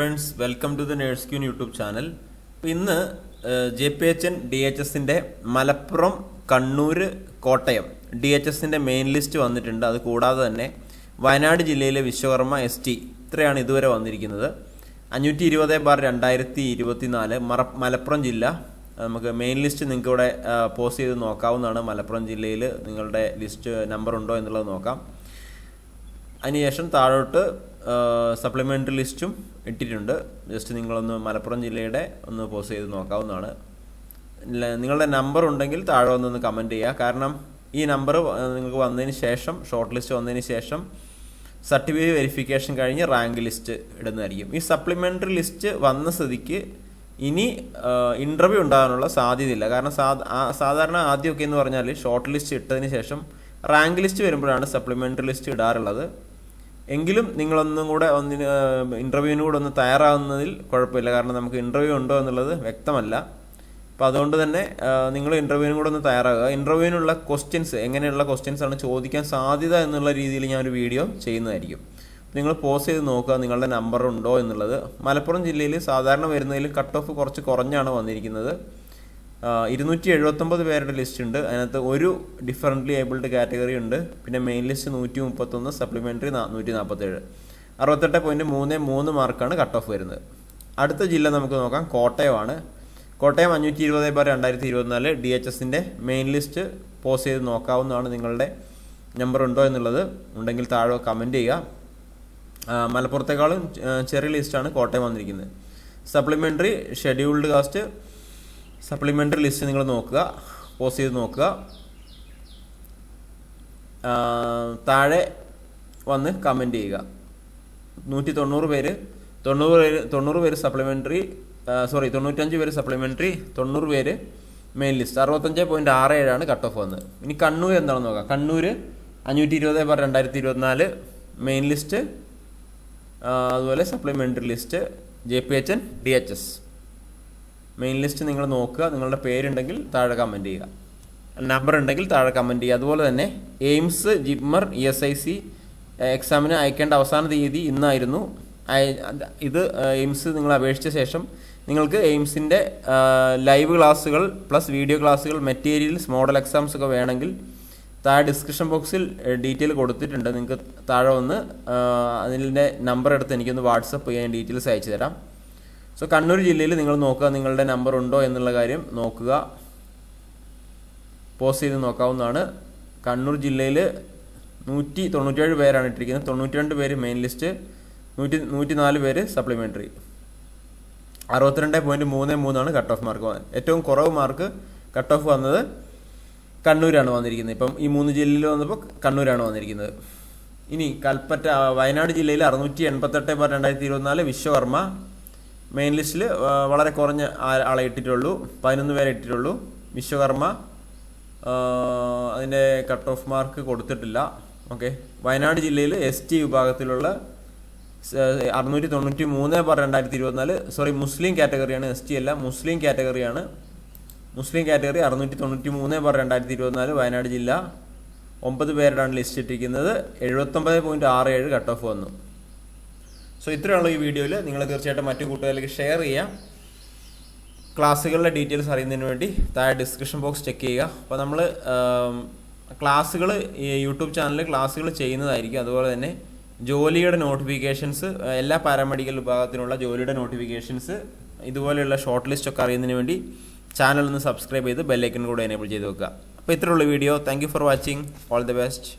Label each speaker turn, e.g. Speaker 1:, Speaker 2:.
Speaker 1: Friends welcome to the nurse queen YouTube channel ഇന്ന് J P H N D H എസിന്റെ Malappuram Kannur Kottayam D H എസിന്റെ main list വന്നിട്ടുണ്ട്. അത് കൂടാതെ തന്നെ വയനാട് ജില്ലയിലെ വിശ്വകർമ്മ എസ് ടി ഇത്രയാണ് ഇതുവരെ വന്നിരിക്കുന്നത്. അഞ്ഞൂറ്റി ഇരുപത് ബാർ രണ്ടായിരത്തി ഇരുപത്തി നാല് മറ മലപ്പുറം ജില്ല. നമുക്ക് മെയിൻ ലിസ്റ്റ് നിങ്ങൾക്ക് ഇവിടെ പോസ്റ്റ് ചെയ്ത് നോക്കാവുന്നതാണ്. മലപ്പുറം ജില്ലയിൽ നിങ്ങളുടെ ലിസ്റ്റ് നമ്പർ ഉണ്ടോ എന്നുള്ളത് നോക്കാം. അതിനുശേഷം താഴോട്ട് സപ്ലിമെന്ററി ലിസ്റ്റും ഇട്ടിട്ടുണ്ട്. ജസ്റ്റ് നിങ്ങളൊന്ന് മലപ്പുറം ജില്ലയുടെ ഒന്ന് പോസ്റ്റ് ചെയ്ത് നോക്കാവുന്നതാണ്. നിങ്ങളുടെ നമ്പർ ഉണ്ടെങ്കിൽ താഴെ വന്നൊന്ന് കമന്റ് ചെയ്യുക കാരണം ഈ നമ്പർ നിങ്ങൾക്ക് വന്നതിന് ശേഷം ഷോർട്ട് ലിസ്റ്റ് വന്നതിന് ശേഷം സർട്ടിഫിക്കറ്റ് വെരിഫിക്കേഷൻ കഴിഞ്ഞ് റാങ്ക് ലിസ്റ്റ് ഇടുന്നതായിരിക്കും. ഈ സപ്ലിമെന്ററി ലിസ്റ്റ് വന്ന സ്ഥിതിക്ക് ഇനി ഇന്റർവ്യൂ ഉണ്ടാകാനുള്ള സാധ്യതയില്ല. കാരണം സാധാരണ ആദ്യമൊക്കെ എന്ന് പറഞ്ഞാൽ ഷോർട്ട് ലിസ്റ്റ് ഇട്ടതിന് ശേഷം റാങ്ക് ലിസ്റ്റ് വരുമ്പോഴാണ് സപ്ലിമെന്ററി ലിസ്റ്റ് ഇടാറുള്ളത്. എങ്കിലും നിങ്ങളൊന്നും കൂടെ ഒന്നിന് ഇന്റർവ്യൂവിന് കൂടെ ഒന്ന് തയ്യാറാവുന്നതിൽ കുഴപ്പമില്ല. കാരണം നമുക്ക് ഇന്റർവ്യൂ ഉണ്ടോ എന്നുള്ളത് വ്യക്തമല്ല. അപ്പോൾ അതുകൊണ്ട് തന്നെ നിങ്ങൾ ഇന്റർവ്യൂവിനും കൂടെ ഒന്ന് തയ്യാറാകുക ഇന്റർവ്യൂവിനുള്ള ക്വസ്റ്റ്യൻസ് എങ്ങനെയുള്ള ക്വസ്റ്റ്യൻസ് ആണ് ചോദിക്കാൻ സാധ്യത എന്നുള്ള രീതിയിൽ ഞാൻ ഒരു വീഡിയോ ചെയ്യുന്നതായിരിക്കും. നിങ്ങൾ പോസ് ചെയ്ത് നോക്കുക നിങ്ങളുടെ നമ്പർ ഉണ്ടോ എന്നുള്ളത്. മലപ്പുറം ജില്ലയിൽ സാധാരണ വരുന്നതിൽ കട്ട് ഓഫ് കുറച്ച് കുറഞ്ഞാണ് വന്നിരിക്കുന്നത്. ഇരുന്നൂറ്റി എഴുപത്തൊമ്പത് പേരുടെ ലിസ്റ്റ് ഉണ്ട്. അതിനകത്ത് ഒരു ഡിഫറന്റ്ലി ഏബിൾഡ് കാറ്റഗറി ഉണ്ട്. പിന്നെ മെയിൻ ലിസ്റ്റ് നൂറ്റി മുപ്പത്തൊന്ന് സപ്ലിമെന്ററി നൂറ്റി നാൽപ്പത്തേഴ് അറുപത്തെട്ട് പോയിന്റ് മൂന്ന് മൂന്ന് മാർക്കാണ് കട്ട് ഓഫ് വരുന്നത്. അടുത്ത ജില്ല നമുക്ക് നോക്കാം. കോട്ടയമാണ്. കോട്ടയം അഞ്ഞൂറ്റി ഇരുപത് ബാർ രണ്ടായിരത്തി ഇരുപത്തിനാല് ഡി എച്ച് എസിന്റെ മെയിൻ ലിസ്റ്റ് പോസ്റ്റ് ചെയ്ത് നോക്കാവുന്നതാണ് നിങ്ങളുടെ നമ്പർ ഉണ്ടോ എന്നുള്ളത്. ഉണ്ടെങ്കിൽ താഴെ കമന്റ് ചെയ്യുക. മലപ്പുറത്തേക്കാളും ചെറിയ ലിസ്റ്റാണ് കോട്ടയം വന്നിരിക്കുന്നത്. Supplementary scheduled caste supplementary list നിങ്ങൾ നോക്കുക പോസ് ചെയ്ത് നോക്കുക. താഴെ വന്ന് കമന്റ് ചെയ്യുക. നൂറ്റി തൊണ്ണൂറ് പേര് തൊണ്ണൂറ് പേര് തൊണ്ണൂറ് പേര് സപ്ലിമെന്ററി സോറി തൊണ്ണൂറ്റഞ്ച് പേര് സപ്ലിമെന്ററി തൊണ്ണൂറ് പേര് മെയിൻ ലിസ്റ്റ് അറുപത്തഞ്ച് പോയിന്റ് ആറ് ഏഴാണ് കട്ട് ഓഫ് വന്നത്. ഇനി കണ്ണൂർ എന്താണെന്ന് നോക്കാം. കണ്ണൂർ അഞ്ഞൂറ്റി ഇരുപത് ബാർ രണ്ടായിരത്തി ഇരുപത്തിനാല് മെയിൻ ലിസ്റ്റ് അതുപോലെ supplementary list J P H N D H S main list നിങ്ങൾ നോക്കുക നിങ്ങളുടെ പേരുണ്ടെങ്കിൽ താഴെ കമന്റ് ചെയ്യുക. നമ്പർ ഉണ്ടെങ്കിൽ താഴെ കമന്റ് ചെയ്യുക. അതുപോലെ തന്നെ AIIMS JIPMER E S I C എക്സാമിന് അയക്കേണ്ട അവസാന തീയതി ഇന്നായിരുന്നു. ഇത് എയിംസ് നിങ്ങൾ അപേക്ഷിച്ച ശേഷം നിങ്ങൾക്ക് എയിംസിന്റെ ലൈവ് ക്ലാസ്സുകൾ പ്ലസ് വീഡിയോ ക്ലാസ്സുകൾ മെറ്റീരിയൽസ് മോഡൽ എക്സാംസ് ഒക്കെ വേണമെങ്കിൽ താഴെ ഡിസ്ക്രിപ്ഷൻ ബോക്സിൽ ഡീറ്റെയിൽ കൊടുത്തിട്ടുണ്ട്. നിങ്ങൾക്ക് താഴെ വന്ന് അതിന്റെ നമ്പർ എടുത്ത് എനിക്കൊന്ന് വാട്സപ്പ് ചെയ്യാൻ ഡീറ്റെയിൽസ് അയച്ചു തരാം. സോ കണ്ണൂർ ജില്ലയിൽ നിങ്ങൾ നോക്കുക നിങ്ങളുടെ നമ്പർ ഉണ്ടോ എന്നുള്ള കാര്യം നോക്കുക. പോസ്റ്റ് ചെയ്ത് നോക്കാവുന്നതാണ്. കണ്ണൂർ ജില്ലയിൽ നൂറ്റി തൊണ്ണൂറ്റേഴ് പേരാണ് ഇട്ടിരിക്കുന്നത്. തൊണ്ണൂറ്റിരണ്ട് പേര് മെയിൻ ലിസ്റ്റ് നൂറ്റി നൂറ്റി നാല് പേര് സപ്ലിമെന്ററി അറുപത്തിരണ്ട് പോയിന്റ് മൂന്ന് മൂന്നാണ് കട്ട് ഓഫ് മാർക്ക് ഏറ്റവും കുറവ് മാർക്ക് കട്ട് ഓഫ് വന്നത് കണ്ണൂരാണ് വന്നിരിക്കുന്നത്. ഇപ്പം ഈ മൂന്ന് ജില്ലയിൽ വന്നപ്പോൾ കണ്ണൂരാണ് വന്നിരിക്കുന്നത്. ഇനി കൽപ്പറ്റ വയനാട് ജില്ലയിൽ അറുന്നൂറ്റി എൺപത്തെട്ട് രണ്ടായിരത്തി ഇരുപത്തിനാല് വിശ്വകർമ്മ മെയിൻ ലിസ്റ്റിൽ വളരെ കുറഞ്ഞ ആളെ ഇട്ടിട്ടുള്ളൂ. പതിനൊന്ന് പേരെ ഇട്ടിട്ടുള്ളൂ. വിശ്വകർമ്മ അതിന്റെ കട്ട് ഓഫ് മാർക്ക് കൊടുത്തിട്ടില്ല. ഓക്കെ വയനാട് ജില്ലയിൽ എസ് ടി വിഭാഗത്തിലുള്ള അറുന്നൂറ്റി തൊണ്ണൂറ്റി മൂന്ന് ബാർ രണ്ടായിരത്തി ഇരുപത്തിനാല് സോറി മുസ്ലിം കാറ്റഗറിയാണ് എസ് ടി അല്ല. മുസ്ലിം കാറ്റഗറിയാണ് മുസ്ലിം കാറ്റഗറി അറുന്നൂറ്റി തൊണ്ണൂറ്റി മൂന്ന് ബാർ രണ്ടായിരത്തി ഇരുപത്തിനാല് വയനാട് ജില്ല. ഒമ്പത് പേരുടെയാണ് ലിസ്റ്റ് ഇട്ടിരിക്കുന്നത്. എഴുപത്തൊമ്പത് പോയിന്റ് ആറ് ഏഴ് കട്ട് ഓഫ് വന്നു. സോ ഇത്രയുള്ള ഈ വീഡിയോയിൽ നിങ്ങൾ തീർച്ചയായിട്ടും മറ്റു കൂട്ടുകാരിലേക്ക് ഷെയർ ചെയ്യാം. ക്ലാസ്സുകളുടെ ഡീറ്റെയിൽസ് അറിയുന്നതിന് വേണ്ടി താഴെ ഡിസ്ക്രിപ്ഷൻ ബോക്സ് ചെക്ക് ചെയ്യുക. അപ്പോൾ നമ്മൾ ക്ലാസ്സുകൾ യൂട്യൂബ് ചാനലിൽ ക്ലാസ്സുകൾ ചെയ്യുന്നതായിരിക്കും. അതുപോലെ തന്നെ ജോലിയുടെ നോട്ടിഫിക്കേഷൻസ് എല്ലാ പാരാമെഡിക്കൽ വിഭാഗത്തിനുള്ള ജോലിയുടെ നോട്ടിഫിക്കേഷൻസ് ഇതുപോലെയുള്ള ഷോർട്ട് ലിസ്റ്റ് ഒക്കെ അറിയുന്നതിന് വേണ്ടി ചാനൽ ഒന്ന് സബ്സ്ക്രൈബ് ചെയ്ത് ബെല്ലൈക്കൺ കൂടെ എനേബിൾ ചെയ്ത് വെക്കുക. അപ്പോൾ ഇത്രയുള്ള video thank for watching all the best